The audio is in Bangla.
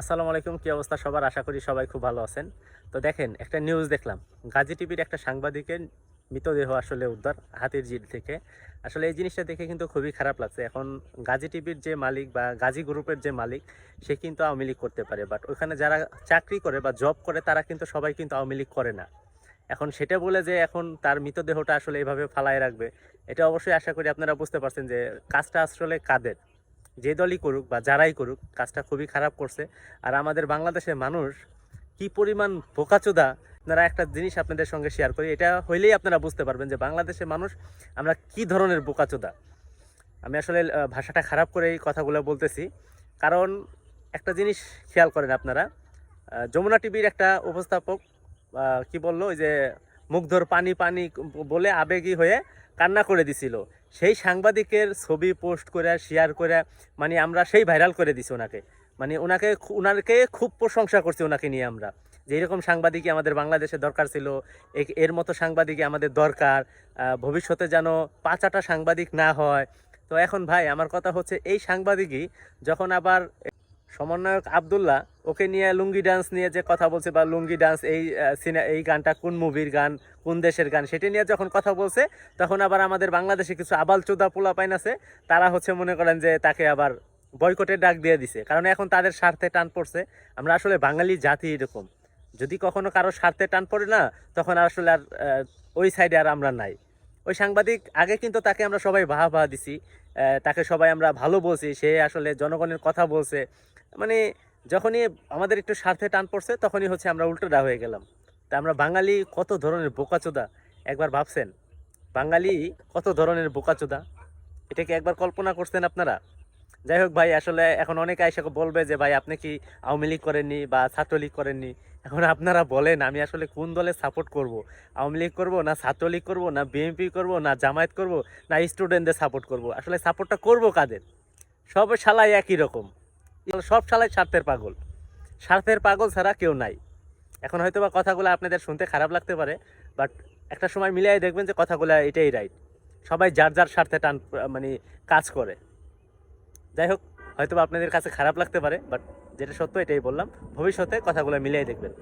আসসালামু আলাইকুম, কি অবস্থা সবার? আশা করি সবাই খুব ভালো আছেন। তো দেখেন, একটা নিউজ দেখলাম। গাজী টিভির একটা সাংবাদিকের মৃতদেহ আসলে উদ্ধার, হাতির জিল থেকে। আসলে এই জিনিসটা দেখে কিন্তু খুবই খারাপ লাগছে। এখন গাজী টিভির যে মালিক বা গাজী গ্রুপের যে মালিক, সে কিন্তু আওয়ামী লীগ করতে পারে। বাট ওখানে যারা চাকরি করে বা জব করে, তারা কিন্তু সবাই কিন্তু আওয়ামী লীগ করে না। এখন সেটা বলে যে এখন তার মৃতদেহটা আসলে এইভাবে ফালায় রাখবে, এটা অবশ্যই আশা করি আপনারা বুঝতে পারছেন যে কাজটা আসলে কাদের। যে দলই করুক বা যারাই করুক, কাজটা খুবই খারাপ করছে। আর আমাদের বাংলাদেশের মানুষ কি পরিমাণ বোকাচোদা, আপনারা একটা জিনিস আপনাদের সঙ্গে শেয়ার করি, এটা হইলেই আপনারা বুঝতে পারবেন যে বাংলাদেশের মানুষ আমরা কি ধরনের বোকাচোদা। আমি আসলে ভাষাটা খারাপ করে এই কথাগুলো বলতেছি। কারণ একটা জিনিস খেয়াল করেন আপনারা যমুনা টিভির একটা উপস্থাপক কি বলল, ওই যে মুগ্ধর পানি পানি বলে আবেগী হয়ে কান্না করে দিছিল। সেই সাংবাদিকের ছবি পোস্ট করে শেয়ার করে মানে আমরা সেই ভাইরাল করে দিছি ওনাকে। মানে ওনাকে ওনাকে খুব প্রশংসা করছি ওনাকে নিয়ে আমরা। যে এরকম সাংবাদিকই আমাদের বাংলাদেশে দরকার ছিল এর মতো সাংবাদিকই আমাদের দরকার ভবিষ্যতে যেন পাঁচাটা সাংবাদিক না হয়। তো এখন ভাই, আমার কথা হচ্ছে এই সাংবাদিকই যখন আবার সমন্বয়ক আবদুল্লাহ, ওকে নিয়ে লুঙ্গি ডান্স নিয়ে যে কথা বলছে বা লুঙ্গি ডান্স এই সিনে, এই গানটা কোন মুভির গান, কোন দেশের গান, সেটা নিয়ে যখন কথা বলছে, তখন আবার আমাদের বাংলাদেশে কিছু আবাল চোদা পোলা পাইন আছে, তারা হচ্ছে মনে করেন যে তাকে আবার বয়কটের ডাক দিয়ে দিছে। কারণ এখন তাদের স্বার্থে টান পড়ছে। আমরা আসলে বাঙালি জাতি এরকম। যদি কখনো কারও স্বার্থে টান পড়ে না, তখন আসলে আর ওই সাইডে আর আমরা নাই। ওই সাংবাদিক, আগে কিন্তু তাকে আমরা সবাই বাহা বাহা দিছি। তাকে সবাই আমরা ভালো বলছি, সে আসলে জনগণের কথা বলছে। মানে যখনই আমাদের একটু স্বার্থে টান পড়ছে, তখনই হচ্ছে আমরা উল্টোটা হয়ে গেলাম। তা আমরা বাঙালি কত ধরনের বোকাচোদা? একবার ভাবছেন? বাঙালি কত ধরনের বোকাচোদা? এটা কি একবার কল্পনা করছেন আপনারা? যাই হোক ভাই, আসলে এখন অনেকে এসে বলবে যে, ভাই, আপনি কি আওয়ামী লীগ করেননি বা ছাত্রলীগ করেননি? এখন আপনারা বলেন, আমি আসলে কোন দলে সাপোর্ট করব? আওয়ামী লীগ করব না ছাত্রলীগ করব, না বিএনপি করব, না জামায়াত করব, না স্টুডেন্টদের সাপোর্ট করব? আসলে সাপোর্টটা করব কাদের? সব শালাই একই রকম। সব শালাই স্বার্থের পাগল। স্বার্থের পাগল ছাড়া কেউ নাই। এখন হয়তো বা কথাগুলো আপনাদের শুনতে খারাপ লাগতে পারে বাট একটা সময় মিলিয়ে দেখবেন যে কথাগুলো এটাই রাইট সবাই যার যার স্বার্থে টান মানে কাজ করে। যাই হোক হয়তো আপনাদের কাছে খারাপ লাগতে পারে বাট যেটা সত্য এটাই বললাম। ভবিষ্যতে কথাগুলো মিলিয়ে দেখবেন।